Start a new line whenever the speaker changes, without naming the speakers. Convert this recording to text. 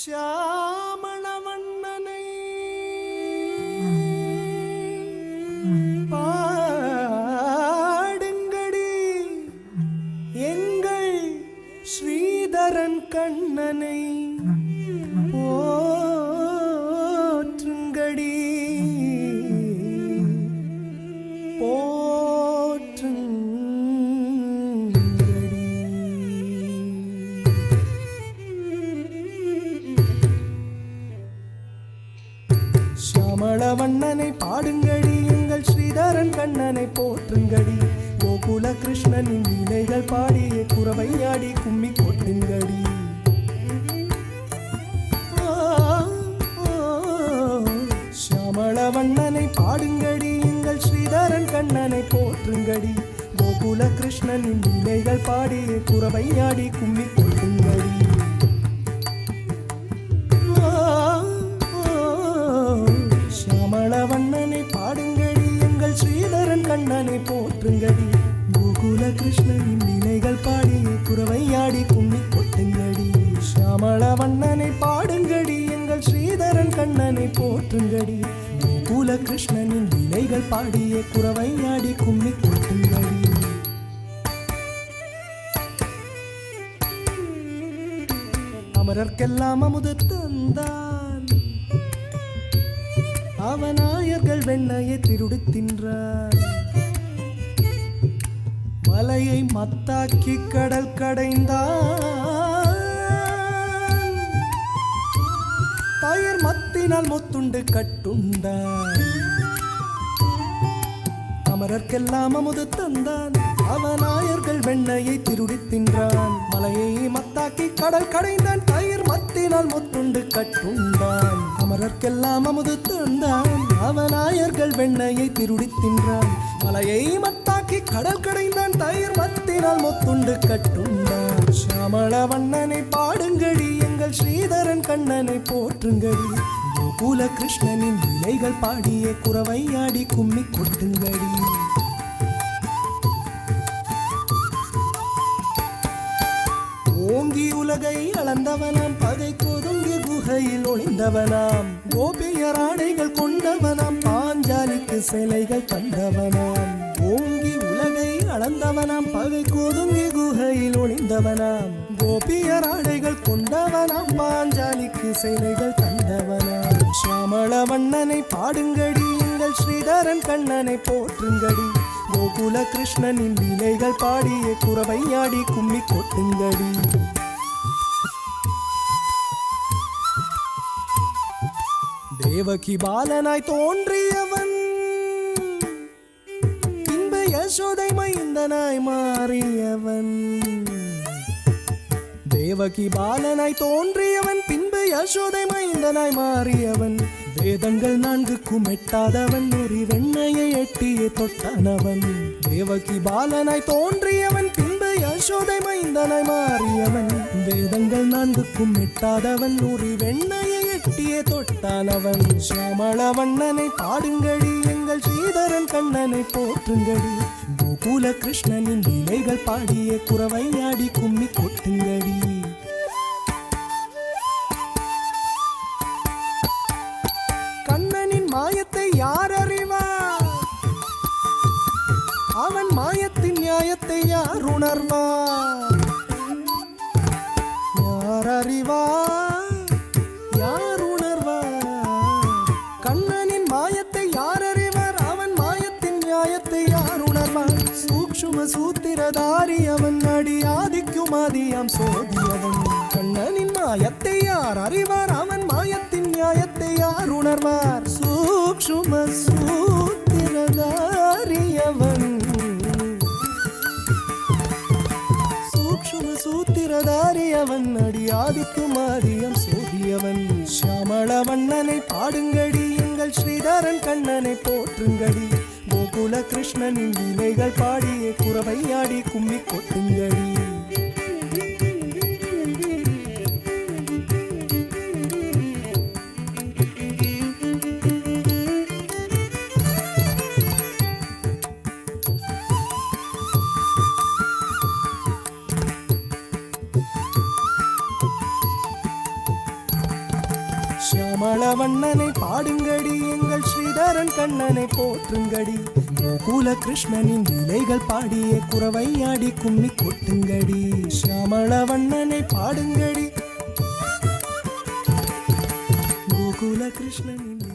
ஷாமணவண்ணனை பாடுங்கடி. எங்கள் ஸ்ரீதரன் கண்ணனை. போற்றுங்கடி சியாமளவண்ணனை பாடுங்கடி எங்கள் ஸ்ரீதரன் கண்ணனை போற்றுங்கடி. கோகுல கிருஷ்ணனின் லீலைகள் பாடிய குறவையாடி கும்மி கொட்டுங்கடி ஆ, ஆ, பாடுங்கடி எங்கள் ஸ்ரீதரன் கண்ணனை போற்றுங்கடி. கோகுல கிருஷ்ணனின் லீலைகள் பாடிய குறவையாடி கும்மி கொட்டுங்கடி போற்றுங்கடி கோகுல கிருஷ்ணனின் நிலைகள் பாடி குறவையாடி கும்மி கொட்டுங்கடி சியாமளவண்ணனை பாடுங்கடி எங்கள் ஸ்ரீதரன் கண்ணனை போற்றுங்கடி கோகுல கிருஷ்ணனின் நிலைகள் பாடிய குறவையாடி கும்மி கொட்டுங்கடி அமரர்க்கெல்லாம் அமுது தந்தான் அவனாயர்கள் வெண்ணையை திருடு தின்றான் மலையை மத்தாக்கி கடல் கடைந்தான். தயிர் மத்தினால் முத்துண்டு கட்டுண்டான் அமரர்க்கெல்லாம் அமுது தந்தான். அவநாயர்கள் வெண்ணையை திருடி தின்றான். மலையை மத்தாக்கி கடல் கடைந்தான். தயிர் மத்தினால் முத்துண்டு கட்டுண்டான் அமரர்க்கெல்லாம் அமுது தந்தான். அவநாயர்கள் வெண்ணையை திருடி தின்றான். மலையை மத்த கடல் கடைந்தான் தயிர் மத்தினால் முத்துண்டு கட்டுண்டான் சியாமள வண்ணனை பாடுங்கடி எங்கள் ஸ்ரீதரன் கண்ணனை போற்றுங்கடி. கோகுல கிருஷ்ணனின் விலைகள் பாடிய குறவையாடி கும்மி கொட்டுங்கடி. ஓங்கி உலகை அளந்தவனாம் பகை கொதுங்கி குகையில் ஒளிந்தவனாம். கோபியர் ஆடைகள் கொண்டவனாம் பாஞ்சாலிக்கு சிலைகள் தந்தவனாம். ஓங்கி உலகை அளந்தவனாம் பகை கொதுங்கி குகையில் ஒளிந்தவனாம். கோபியர் ஆடைகள் கொண்டவனாம் பாஞ்சாலிக்கு சேவைகள் தந்தவனாம். சியாமள வண்ணனை பாடுங்கடி எங்கள் ஸ்ரீதரன் கண்ணனை போற்றுங்கடி. கோகுல கிருஷ்ணனின் லீலைகள் பாடிய குறவையாடி கும்மி கொட்டுங்கடி. தேவகி பாலனாய் தோன்றியவன் மாறியவன் தேவகி பாலனாய் தோன்றியவன் பின்பு யசோதை மைந்தனாய் மாறியவன். வேதங்கள் நான்குக்கும் எட்டாதவன் ஒரு வெண்ணையை எட்டியே தொட்டானவன். தேவகி பாலனாய் தோன்றியவன் பின்பு யசோதை மைந்தனாய் மாறியவன். வேதங்கள் நான்குக்கும் எட்டாதவன் ஒரு வெண்ணையை எட்டியே தொட்டானவன். சியாமள வண்ணனை பாடுங்கடி எங்கள் ஸ்ரீதரன் கண்ணனை போற்றுங்கடி. பூல கிருஷ்ணனின் லீலைகள் பாடிய குறவையாடி கும்மி கொட்டுங்கடி. கண்ணனின் மாயத்தை யார் அறிவார்? அவன் மாயத்தின் நியாயத்தை யார் உணர்வார்? யார் அறிவார்? சூத்திரதாரி அவன் அடி ஆதிக்கும் ஆதியாம் சோதியவன். கண்ணனின் மாயத்தை யார் அறிவார்? அவன் மாயத்தின் நியாயத்தை யார் உணர்வார்? சூக்ஷும சூத்திரதாரி அவன் சூத்திரதாரி அவன் அடியாதிக்கும் ஆதியம் சோதியவன். சியாமள வண்ணனை பாடுங்கடி எங்கள் ஸ்ரீதரன் கண்ணனை போற்றுங்கடி. குல கிருஷ்ணனின் லீலைகள் பாடிய குறவையாடி கும்மி கொட்டுங்கடி. சியாமள வண்ணனை பாடுங்கடி பாடுங்கள் ஸ்ரீதரன் கண்ணனை போற்றுங்கடி. கோகுல கிருஷ்ணனின் இலைகள் பாடிய குறவையாடி கும்மி கொட்டுங்கடி. சியாமள வண்ணனை பாடுங்கடி. கோகுல கிருஷ்ணனின்